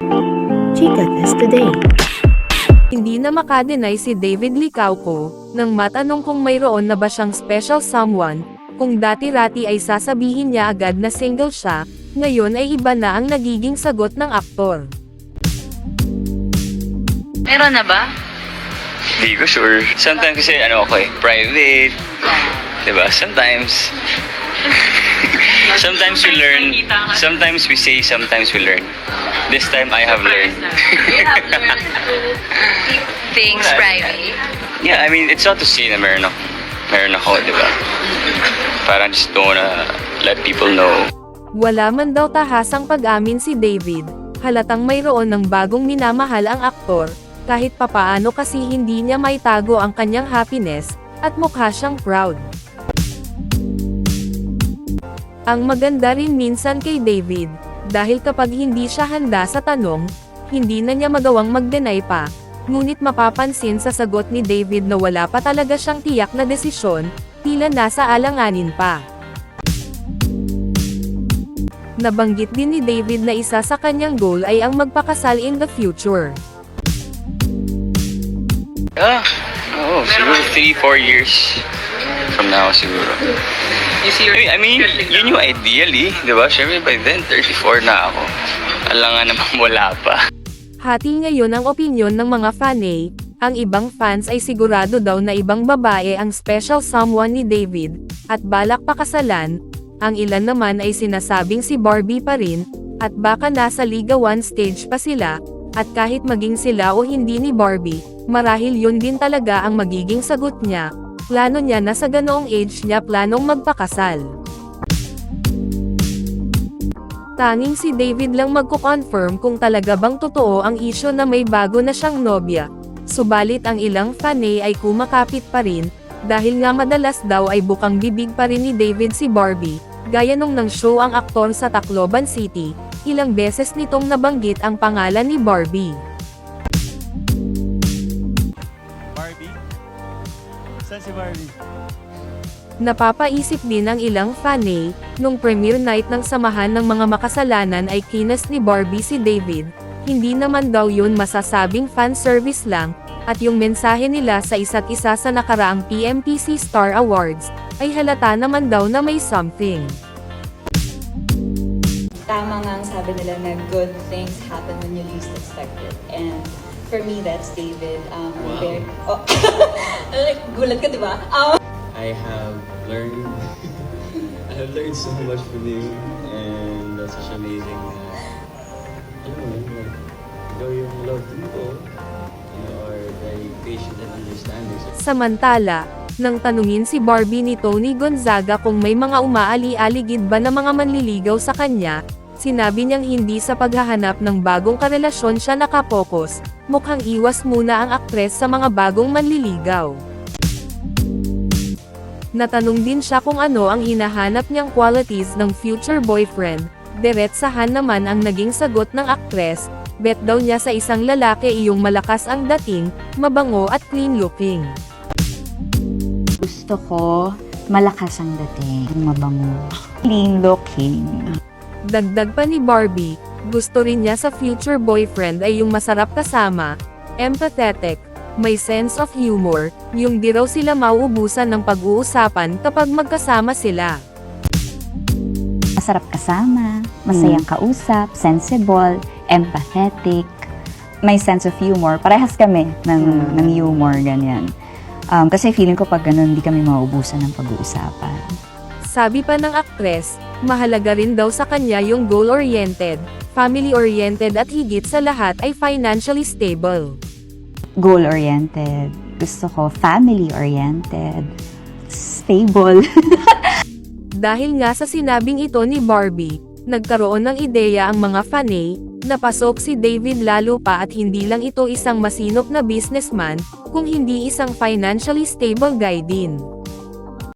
Chica Test Today. Hindi na makadenay si David Licauco, nang matanong kung mayroon na ba siyang special someone, kung dati-rati ay sasabihin niya agad na single siya, ngayon ay iba na ang nagiging sagot ng aktor. Meron na ba? Hindi ko sure. Sometimes kasi ano ako eh, private. Diba? Sometimes. sometimes we learn. Sometimes we say, sometimes we learn. This time I have learned. You have learned to keep things private. yeah, I mean, it's not to say na meron ako. Meron ako, di ba? Parang just don't wanna let people know. Wala man daw tahasang pag-amin si David, halatang mayroon ng bagong minamahal ang aktor, kahit papaano kasi hindi niya maitago ang kanyang happiness, at mukha siyang proud. Ang maganda rin minsan kay David, dahil kapag hindi siya handa sa tanong, hindi na niya magawang mag-deny pa, ngunit mapapansin sa sagot ni David na wala pa talaga siyang tiyak na desisyon, tila nasa alanganin pa. Nabanggit din ni David na isa sa kanyang goal ay ang magpakasal in the future. Ah, oo, siguro 3-4 years from now siguro. You see I mean, I mean yun yung ideally, di ba? Siyempre by then, 34 na ako. Alam nga namang wala pa. Hati ngayon ang opinyon ng mga fanay, ang ibang fans ay sigurado daw na ibang babae ang special someone ni David, at balak pakasalan, ang ilan naman ay sinasabing si Barbie pa rin, at baka nasa Liga 1 stage pa sila, at kahit maging sila o hindi ni Barbie, marahil yun din talaga ang magiging sagot niya, plano niya na sa ganoong age niya planong magpakasal. Tanging si David lang magko-confirm kung talaga bang totoo ang isyo na may bago na siyang nobya. Subalit ang ilang fanay ay kumakapit pa rin, dahil nga madalas daw ay bukang bibig pa rin ni David si Barbie, gaya nung nang show ang aktor sa Tacloban City, ilang beses nitong nabanggit ang pangalan ni Barbie. Barbie? Saan si Barbie? Napapaisip din ang ilang fanay, nung premiere night ng samahan ng mga makasalanan ay kinas ni Barbie si David, hindi naman daw yun masasabing fan service lang, at yung mensahe nila sa isa't isa sa nakaraang PMPC Star Awards, ay halata naman daw na may something. Tama nga ang sabi nila na good things happen when you least expect it. And for me, that's David. Um, Wow. very, oh, like, gulat ka, di ba? Um, I have learned I have learned so much from you and that's such amazing uh, alam mo yun, like, ikaw yung love team ko you are very patient and understanding so Samantala, nang tanungin si Barbie ni Tony Gonzaga kung may mga umaali-aligid ba na mga manliligaw sa kanya, sinabi niyang hindi sa paghahanap ng bagong karelasyon siya nakapokus, mukhang iwas muna ang aktres sa mga bagong manliligaw. Natanong din siya kung ano ang hinahanap niyang qualities ng future boyfriend, diretsahan naman ang naging sagot ng aktres, bet daw niya sa isang lalaki iyong malakas ang dating, mabango at clean looking. Gusto ko malakas ang dating, mabango, clean looking. Dagdag pa ni Barbie, gusto rin niya sa future boyfriend ay yung masarap kasama, empathetic, may sense of humor, yung di raw sila mauubusan ng pag-uusapan kapag magkasama sila. Masarap kasama, masayang kausap, sensible, empathetic, may sense of humor. Parehas kami ng, ng humor, ganyan. Um, kasi feeling ko pag ganun, hindi kami maubusan ng pag-uusapan. Sabi pa ng aktres, mahalaga rin daw sa kanya yung goal-oriented, family-oriented at higit sa lahat ay financially stable. Goal-oriented. Gusto ko family-oriented. Stable. Dahil nga sa sinabing ito ni Barbie, nagkaroon ng ideya ang mga fanay, napasok si David lalo pa at hindi lang ito isang masinop na businessman, kung hindi isang financially stable guy din.